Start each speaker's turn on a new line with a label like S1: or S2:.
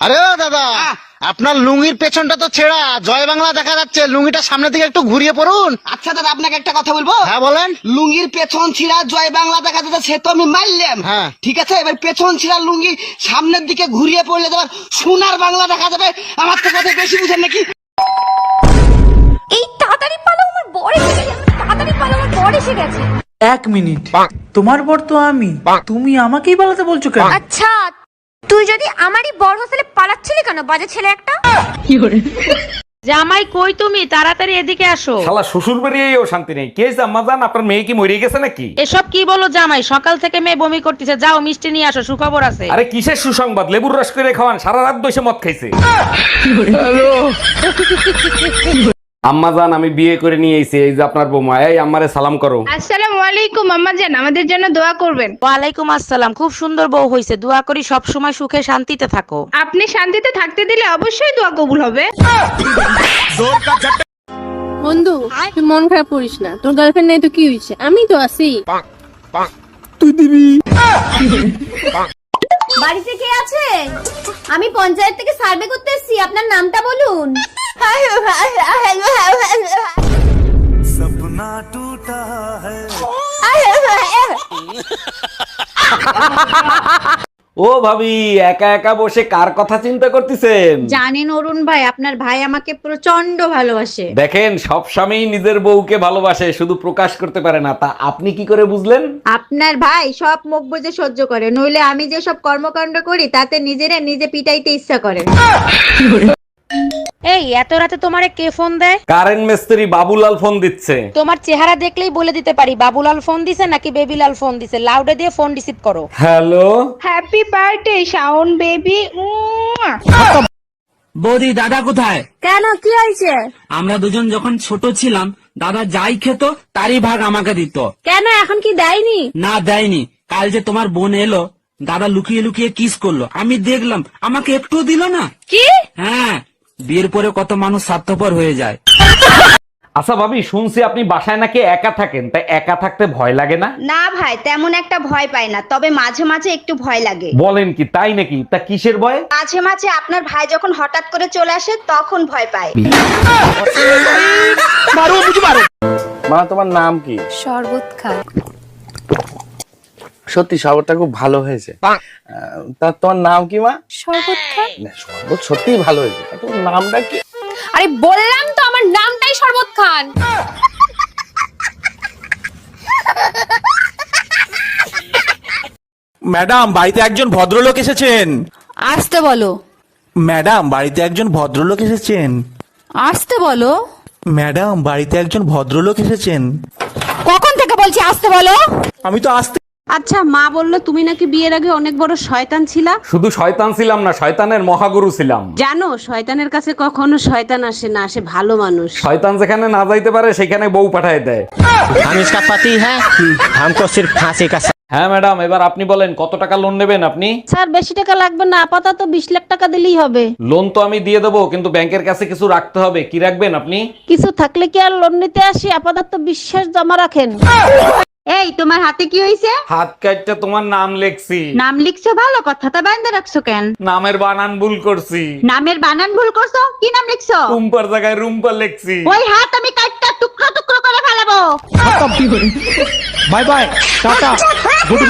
S1: আরে দাদা আপনার লুঙ্গির পেছনটা তো ছেঁড়া। জয় বাংলা দেখা যাচ্ছে লুঙ্গিটা সামনে দিকে একটু ঘুরিয়ে পড়ুন।
S2: আচ্ছা দাদা আপনাকে একটা কথা বলব?
S1: হ্যাঁ বলেন।
S2: লুঙ্গির পেছন ছিঁড়া জয় বাংলা দেখা যাচ্ছে সে তো আমি মারলাম
S1: হ্যাঁ।
S2: ঠিক আছে এবার পেছন ছিঁড়া লুঙ্গি সামনের দিকে ঘুরিয়ে পড়লে তোমার সোনার বাংলা দেখা যাবে। আমার তো কথা বেশি বুঝেন নাকি?
S3: এই তাড়াতাড়ি পালো আমার বর এসে গেছে তাড়াতাড়ি পালো আমার বর এসে গেছে।
S4: এক মিনিট তোমার বর তো আমি। তুমি আমাকেই পালাতে বলছো কেন?
S3: আচ্ছা তুই যদি আমারই বর হোস্টেলে পালাচ্ছিলি কেন বাজে ছেলে একটা?
S5: জামাই কই তুমি? তাড়াতাড়ি এদিকে আসো।
S6: শালা শ্বশুর বেরিয়েও শান্তি নেই। কে জাম্মা জান? আপনার মেয়ে কি মরে গেছে নাকি?
S5: এসব কি বলো জামাই? সকাল থেকে মেয়ে বমি করতেছে। যাও মিষ্টি নিয়ে আসো সুখবর আছে।
S6: আরে কিসের সুসংবাদ? লেবুর রস করে খাওয়ান সারা রাত বসে মদ খাইছে। আম্মা জান আমি বিয়ে করে নিয়ে এসেছি এই যে আপনার বৌমা। এই আম্মারে সালাম করো।
S7: আসসালামু আলাইকুম আম্মা জান আমাদের জন্য দোয়া করবেন।
S5: ওয়ালাইকুম আসসালাম খুব সুন্দর বউ হইছে। দোয়া করি সব সময় সুখে শান্তিতে থাকো।
S7: আপনি শান্তিতে থাকতে দিলে অবশ্যই দোয়া কবুল হবে।
S8: বন্ধু তুই মন খারাপ করিস না। তোর গার্লফ্রেন্ড নেই তো কি হয়েছে আমি তো আছি।
S3: বাড়িতে কে আছে? আমি পঞ্চায়েত থেকে সার্ভে করতে এসেছি আপনার নামটা বলুন।
S6: ও ভাবি একা একা বসে কার কথা চিন্তা করতেছেন?
S9: জানেন অরুণ ভাই আপনার ভাই আমাকে প্রচণ্ড ভালোবাসে।
S6: দেখেন সব স্বামী নিজের বউকে ভালোবাসে শুধু প্রকাশ করতে পারে না তা আপনি কি করে বুঝলেন?
S9: আপনার ভাই সব মুখ বুঝে সহ্য করে নইলে আমি যে সব কর্মকাণ্ড করি তাতে নিজেরা নিজে পিটাইতে ইচ্ছা করে।
S5: এই এত রাতে তোমারে কে ফোন দেয়?
S6: কারেন্ট মিস্ত্রি বাবুলাল ফোন দিচ্ছে।
S5: তোমার চেহারা দেখলেই বলে দিতে পারি বাবুলাল ফোন দিছে নাকি বেবিলাল ফোন দিছে? লাউডে দিয়ে ফোন রিসিভ করো।
S6: Hello
S7: happy birthday Shaon baby
S4: বৌদি দাদা কোথায়?
S3: কেন কি হয়েছে?
S4: আমরা দুজন যখন ছোট ছিলাম দাদা যাই খেত তারই ভাগ আমাকে দিত।
S3: কেন এখন কি দেয়নি?
S4: না দেয়নি। কাল যে তোমার বোন এলো দাদা লুকিয়ে লুকিয়ে কিস করল। আমি দেখলাম আমাকে একটু দিল না।
S3: কি?
S4: হ্যাঁ বিয়ের পরে কত মানুষ স্বার্থপর হয়ে যায়।
S6: আচ্ছা ভাবি শুনছি আপনি বাসায় নাকি একা থাকেন তাই একা থাকতে ভয় লাগে না?
S9: না ভাই তেমন একটা ভয় পাই না তবে মাঝে মাঝে একটু ভয় লাগে।
S6: বলেন কি তাই নাকি? তা কিসের ভয়?
S9: মাঝে মাঝে আপনার ভাই যখন হঠাৎ করে চলে আসে তখন ভয় পায়।
S10: মা তোমার নাম কি?
S8: শরবত খা।
S10: সত্যি শরবতটা খুব ভালো হয়েছে। তা তোমার নাম কি মা?
S8: শরবত খা।
S10: না, শরবত সত্যিই ভালো হয়েছে। তা তোমার নামটা কি?
S8: আরে বললাম তো আমার নামটাই শরবত খান।
S11: ম্যাডাম বাড়িতে একজন ভদ্রলোক এসেছেন।
S8: আসতে বলো।
S11: ম্যাডাম বাড়িতে একজন ভদ্রলোক এসেছেন।
S8: আসতে বলো।
S11: ম্যাডাম বাড়িতে একজন ভদ্রলোক এসেছেন।
S8: কখন থেকে বলছি আসতে বলো?
S11: আমি তো আসতে
S9: আচ্ছা মা বলল তুমি নাকি বিয়ের আগে অনেক বড় শয়তান ছিলা?
S6: শুধু শয়তান ছিলাম না শয়তানের মহাগুরু ছিলাম।
S9: জানো শয়তানের কাছে কখনো শয়তান আসে না আসে ভালো মানুষ।
S6: শয়তান যেখানে না যাইতে পারে সেখানে বউ পাঠায় দেয়।
S10: আমি পাতি হ্যাঁ হামকো ফাঁসি কা
S6: হ্যাঁ ম্যাডাম এবার আপনি বলেন কত টাকা লোন নেবেন আপনি?
S9: স্যার বেশি টাকা লাগবে না আপাতত 20 লাখ টাকা দিলেই হবে।
S6: লোন তো আমি দিয়ে দেবো কিন্তু ব্যাংকের কাছে কিছু রাখতে হবে কি রাখবেন আপনি?
S9: কিছু থাকলে কি আর লোন নিতে আসি? আপাতত বিশ্বাস জমা রাখেন। এই তোমার হাতে কি হয়েছে
S6: হাত কাটটা তোমার নাম লেখছি।
S9: নাম লিখছো ভালো কথা তা বাইন্দা রাখছো কেন?
S6: নামের বানান ভুল করছি।
S9: নামের বানান ভুল করছ? কি নাম লিখছো?
S6: রুম্পার জায়গায় রুম্পা লিখছি।
S9: ওই হাত আমি কাটটা টুকরো টুকরো করে ফেলাবো।
S11: Bye bye tata good